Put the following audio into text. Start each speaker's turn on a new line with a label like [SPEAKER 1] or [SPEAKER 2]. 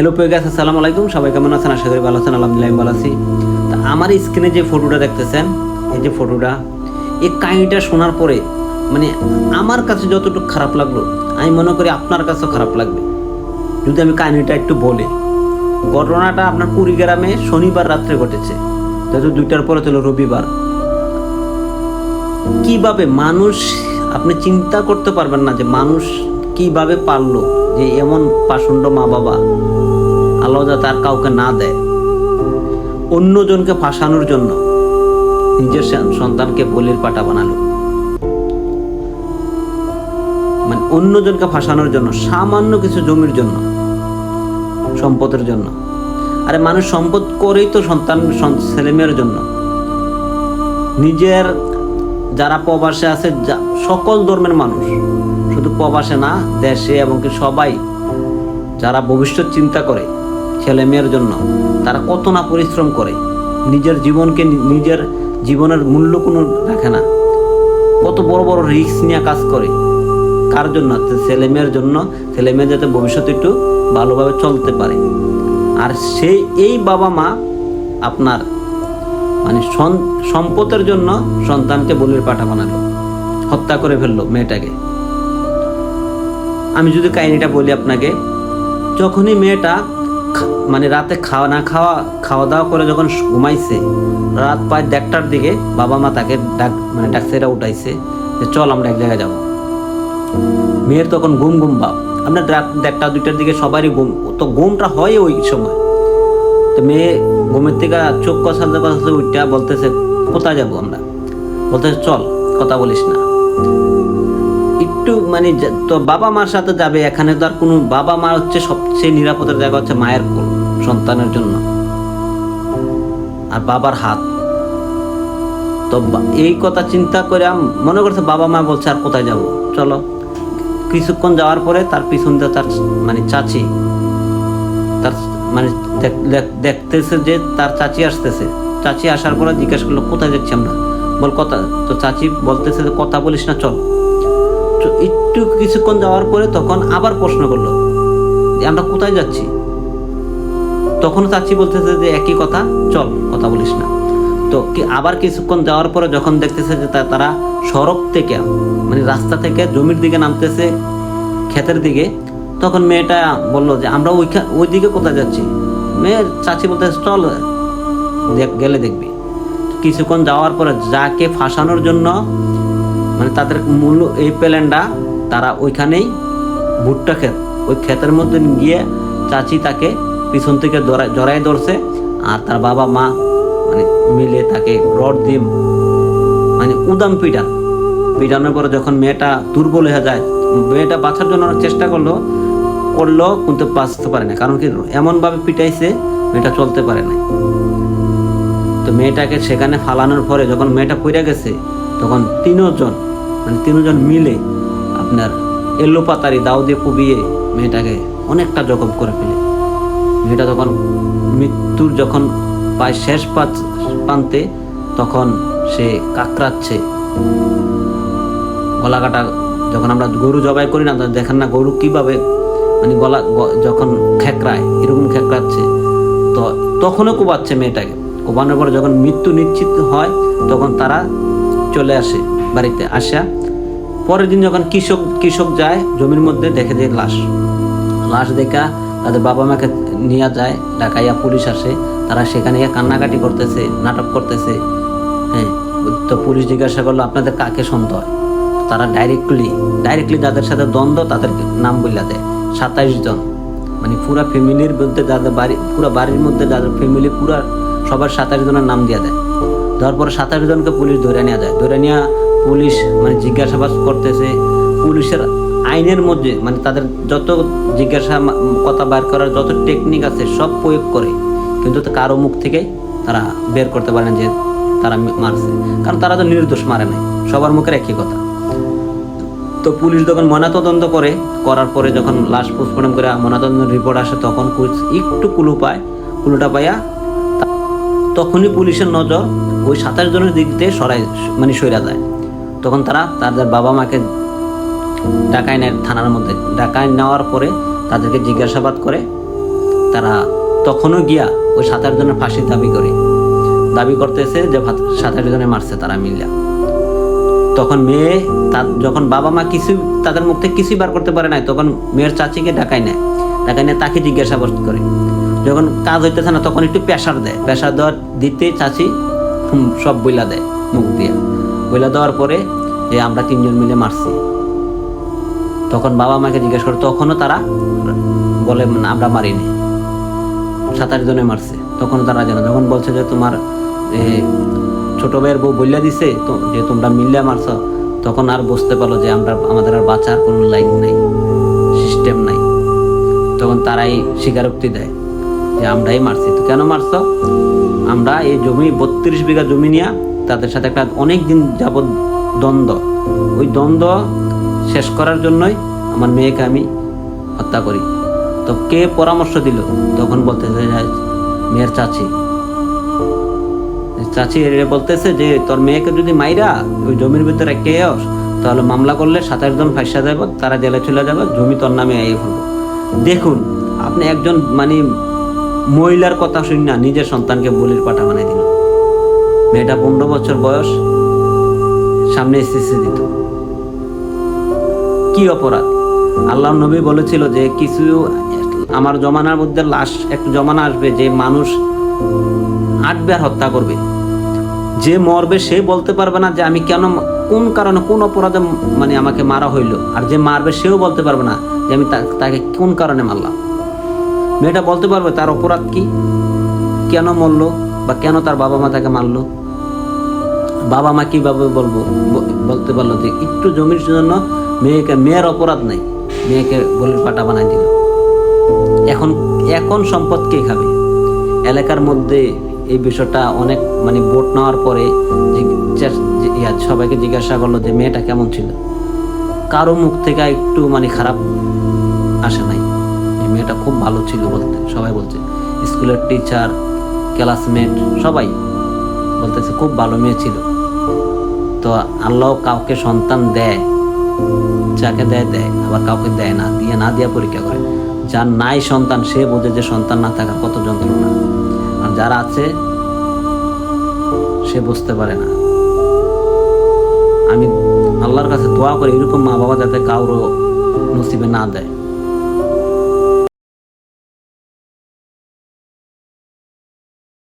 [SPEAKER 1] Hello পেয়ে গেছে আসসালামু আলাইকুম। সবাই কেমন আছেন? আশা করি ভালো আছেন, আলহামদুলিল্লাহ ভালো আছি। তা আমার স্ক্রিনে যে ফটোটা দেখতেছেন, এই যে ফটোটা এই কাহিনিটা শোনার পরে মানে আমার কাছে যতটুকু খারাপ লাগল, আমি মনে করি আপনার কাছেও খারাপ লাগবে। যদি আমি কাহিনিটা একটু বলি, ঘটনাটা আপনার কুড়িগ্রামে শনিবার রাত্রে ঘটেছে। যেহেতু দুইটার পরে ছিল রবিবার। কীভাবে মানুষ, আপনি চিন্তা করতে পারবেন না যে মানুষ কীভাবে পারল যে এমন পাষণ্ড মা বাবা? আল্লাহ যাতে আর কাউকে না দেয়। অন্যজনকে ফাঁসানোর জন্য নিজের সন্তানকে বলির পাটা বানালো। মানে অন্যজনকে ফাঁসানোর জন্য, সামান্য কিছু জমির জন্য, সম্পদের জন্য। আরে মানুষ সম্পদ করেই তো সন্তান, সন- ছেলেমেয়ের জন্য। নিজের যারা প্রবাসে আছে সকল ধর্মের মানুষ। শুধু প্রবাসে না, দেশে এবং কি সবাই যারা ভবিষ্যৎ চিন্তা করে ছেলে মেয়ের জন্য, তারা কত না পরিশ্রম করে, নিজের জীবনকে নিজের জীবনের মূল্য কোনো রাখে না। কত বড় বড় রিস্ক নিয়ে কাজ করে। কার জন্য? ছেলে মেয়ের জন্য ছেলে মেয়ে যাতে ভবিষ্যতে একটু ভালোভাবে চলতে পারে। আর সেই, এই বাবা মা আপনার মানে সম্পদের জন্য সন্তানকে বলির পাঠা বানালো, হত্যা করে ফেলল মেয়েটাকে। আমি যদি কাহিনীটা বলি আপনাকে, যখনই মেয়েটা মানে রাতে খাওয়া, না খাওয়া খাওয়া দাওয়া করে যখন ঘুমাইছে, রাত প্রায় দেড়টার দিকে বাবা মা তাকে ডাক মানে ডাক্তারা উঠাইছে যে চল আমরা এক জায়গায় যাব। মেয়ের তখন ঘুম ঘুম ভাব। আপনার রাত দেড়টা, দুইটার দিকে সবারই ঘুম। তো ঘুমটা হয় ওই সময়। তো মেয়ে ঘুমের থেকে চোখ কষাতে কষাতে উঠটা বলতেছে, কোথায় যাব আমরা? বলতেছে, চল, কথা বলিস না। একটু মানে তো বাবা মার সাথে যাবে, এখানে তো আর কোনো বাবা মা হচ্ছে সবচেয়ে নিরাপদের জায়গা হচ্ছে মায়ের কোল, সন্তানের জন্য। আর বাবার হাত। তো এই কথা চিন্তা করে মনে করছে বাবা মা বলছে, আর কোথায় যাব? চলো। কিছুক্ষণ যাওয়ার পরে তার পিছন দিয়ে তার মানে চাচি, তার মানে দেখ- দেখ- দেখতেছে যে তার চাচি আসতেছে। চাচি আসার পরে জিজ্ঞাসা করল, কোথায় যাচ্ছি আমরা? বল, কথা তো চাচি বলতেছে যে, কথা বলিস না, চল। তো একটু কিছুক্ষণ যাওয়ার পরে তখন আবার প্রশ্ন করল যে, আমরা কোথায় যাচ্ছি? তখন চাচি বলতেছে যে, একই কথা, চল কথা বলিস না। তো কি আবার কিছুক্ষণ যাওয়ার পরে যখন দেখতেছে যে তারা সড়ক থেকে মানে রাস্তা থেকে জমির দিকে নামতেছে ক্ষেতের দিকে, তখন মেয়েটা বলল যে, আমরা ওইখান ওই দিকে কোথায় যাচ্ছি? মেয়ের চাচি বলতেছে, চল দেখ, গেলে দেখবি। কিছুক্ষণ যাওয়ার পরে যাকে ফাঁসানোর জন্য মানে তাদের মূল এই প্ল্যানটা, তারা ওইখানেই ভুট্টা ক্ষেত, ওই ক্ষেতের মধ্যে গিয়ে চাচি তাকে পিছন থেকে জড়াই ধরছে আর তার বাবা মা মানে মিলে তাকে রড দিয়ে মানে উদাম পিটান পিটানোর পরে যখন মেয়েটা দুর্বল হয়ে যায়, মেয়েটা বাঁচার জন্য চেষ্টা করল করল কিন্তু বাঁচতে পারে না কারণ কি, এমনভাবে পিটাইছে, মেয়েটা চলতে পারে না তো মেয়েটাকে সেখানে ফালানোর পরে যখন মেয়েটা পড়ে গেছে, তখন তিনজন মানে তিনজন মিলে আপনার এল্লো পাতারি দাও দিয়ে কুবিয়ে মেয়েটাকে অনেকটা জখম করে ফেলে। মেয়েটা তখন মৃত্যুর যখন পায় শেষ পাত- প্রান্তে তখন সে কাকড়াচ্ছে। গলা কাটা যখন আমরা গরু জবাই করি না দেখেন না গরু কীভাবে মানে গলা যখন খেকড়ায়, এরকম খেকড়াচ্ছে। তো তখনও কোবাচ্ছে মেয়েটাকে। কোবানোর পরে যখন মৃত্যু নিশ্চিত হয়, তখন তারা চলে আসে। বাড়িতে আসা। পরের দিন যখন কৃষক কৃষক যায়, জমির মধ্যে দেখে যে লাশ। লাশ দেখা তাদের বাবা মাকে নিয়ে যায় ঢাকাইয়া পুলিশ আসে। তারা সেখানে কান্নাকাটি করতেছে, নাটক করতেছে। হ্যাঁ তো পুলিশ জিজ্ঞাসা করল, আপনাদের কাকে সন্দেহ তারা ডাইরেক্টলি ডাইরেক্টলি যাদের সাথে দ্বন্দ্ব তাদের নাম বললা দেয়। সাতাইশ জন। মানে পুরা ফ্যামিলির মধ্যে যাদের বাড়ি, পুরা বাড়ির মধ্যে যাদের ফ্যামিলি পুরা সবার সাতাশ জনের নাম দিয়ে দেয়। দেওয়ার সাতাশ জনকে পুলিশ ধরে নেওয়া যায়। ধরে নেওয়া পুলিশ মানে জিজ্ঞাসাবাদ করতেছে। পুলিশের আইনের মধ্যে মানে তাদের যত জিজ্ঞাসা কথা বার করার যত টেকনিক আছে সব প্রয়োগ করে কিন্তু কারও মুখ থেকেই তারা বের করতে পারে না যে তারা মারছে। কারণ তারা তো নির্দোষ মারে নাই, সবার মুখের একই কথা। তো পুলিশ যখন ময়নাতদন্ত করে, করার পরে যখন লাশ পোস্টমর্টম করে ময়নাতদন্ত রিপোর্ট আসে, তখন একটু কুলু পায়। কুলুটা পাইয়া তখনই পুলিশের নজর ওই সাতাশ জনের দিক দিয়ে সরাই মানে সইরা যায় তখন তারা তাদের বাবা মাকে ডাকায় নেয় থানার মধ্যে ডাকায় নেওয়ার পরে তাদেরকে জিজ্ঞাসাবাদ করে তারা তখনও গিয়া ওই সাত জনের ফাঁসি দাবি করে। দাবি করতেছে যে সাত জনে মারছে তারা মিল্লা। তখন মেয়ে তার যখন বাবা মা কিছু তাদের মুখ থেকে কিছুই বার করতে পারে নাই, তখন মেয়ের চাচিকে ডাকাই নেয়। ডাকাই নিয়ে তাকে জিজ্ঞাসাবাদ করে। যখন কাজ হইতেছে না, তখন একটু প্রেশার দেয়। প্রেশার দেওয়ার দিতে চাচি সব বইলা দেয় মুখ দিয়ে। বইলা দেওয়ার পরে যে আমরা তিনজন মিলে মারছি। তখন বাবা মাকে জিজ্ঞেস করে তখনও তারা বলে "না, আমরা মারিনি। সাত আট জনে মারছে। তখন তারা জানে যখন বলছে যে তোমার ছোট ভাইয়ের বউ বইলা দিছে যে তোমরা মিল্লা মারছ তখন আর বুঝতে পারল যে আমরা আমাদের আর বাঁচার কোনো লাইন নাই সিস্টেম নাই। তখন তারাই স্বীকারোক্তি দেয় যে আমরাই মারছি। তো কেন মারছ? আমরা এই জমি বত্রিশ বিঘা জমি নিয়ে তাদের সাথে একটা অনেক দিন যাবৎ দ্বন্দ্ব। ওই দ্বন্দ্ব শেষ করার জন্যই আমার মেয়েকে আমি হত্যা করি। তো কে পরামর্শ দিল? তখন বলতেছে মেয়ের চাচি। চাচি বলতেছে যে, তোর মেয়েকে যদি মাইরা ওই জমির ভিতরে কে তাহলে মামলা করলে সাতাশ জন ফাঁসা যাব তারা জেলে চলে যাবে, জমি তোর নামে এই হলো দেখুন, আপনি একজন মানে মহিলার কথা শুন না নিজের সন্তানকে বলির পাঠা বানাই দিল। মেয়েটা পনেরো বছর বয়স, সামনে এসএসসি দিত। কি অপরাধ? আল্লাহ নবী বলেছিল যে কিছু আমার জমানার মধ্যে লাশ একটু জমানা আসবে যে মানুষ আটবার হত্যা করবে। যে মরবে সে বলতে পারবে না যে আমি কেন কোন কারণে কোন অপরাধে মানে আমাকে মারা হইল। আর যে মারবে সেও বলতে পারবে না যে আমি তাকে কোন কারণে মারলাম। মেয়েটা বলতে পারবে তার অপরাধ কি? কেন মরলো বা কেন তার বাবা মা তাকে মারলো? বাবা মা কীভাবে বলব? বলতে পারল যে একটু জমির জন্য মেয়েকে, মেয়ের অপরাধ নাই, মেয়েকে বলির পাটা বানাই দিল। এখন এখন সম্পদ কে খাবে? এলাকার মধ্যে এই বিষয়টা অনেক মানে ভোট নেওয়ার পরে সবাইকে জিজ্ঞাসা করল যে মেয়েটা কেমন ছিল? কারও মুখ থেকে একটু মানে খারাপ আসে নাই। মেয়েটা খুব ভালো ছিল বলতে, সবাই বলছে। স্কুলের টিচার, ক্লাসমেট, সবাই। বলতেছে, খুব ভালো মেয়ে ছিল। তো আল্লাহ কাউকে সন্তান দেয়, যাকে দেয় দেয়, আবার কাউকে দেয় না, দিয়ে না দিয়া পরীক্ষা করে। যার নাই সন্তান, সে বোঝে যে সন্তান না থাকার কত যন্ত্রণা। আর যারা আছে, সে বুঝতে পারে না। আমি আল্লাহর কাছে দোয়া করি, এরকম মা বাবা যাতে কারও নসিবে না দেয়।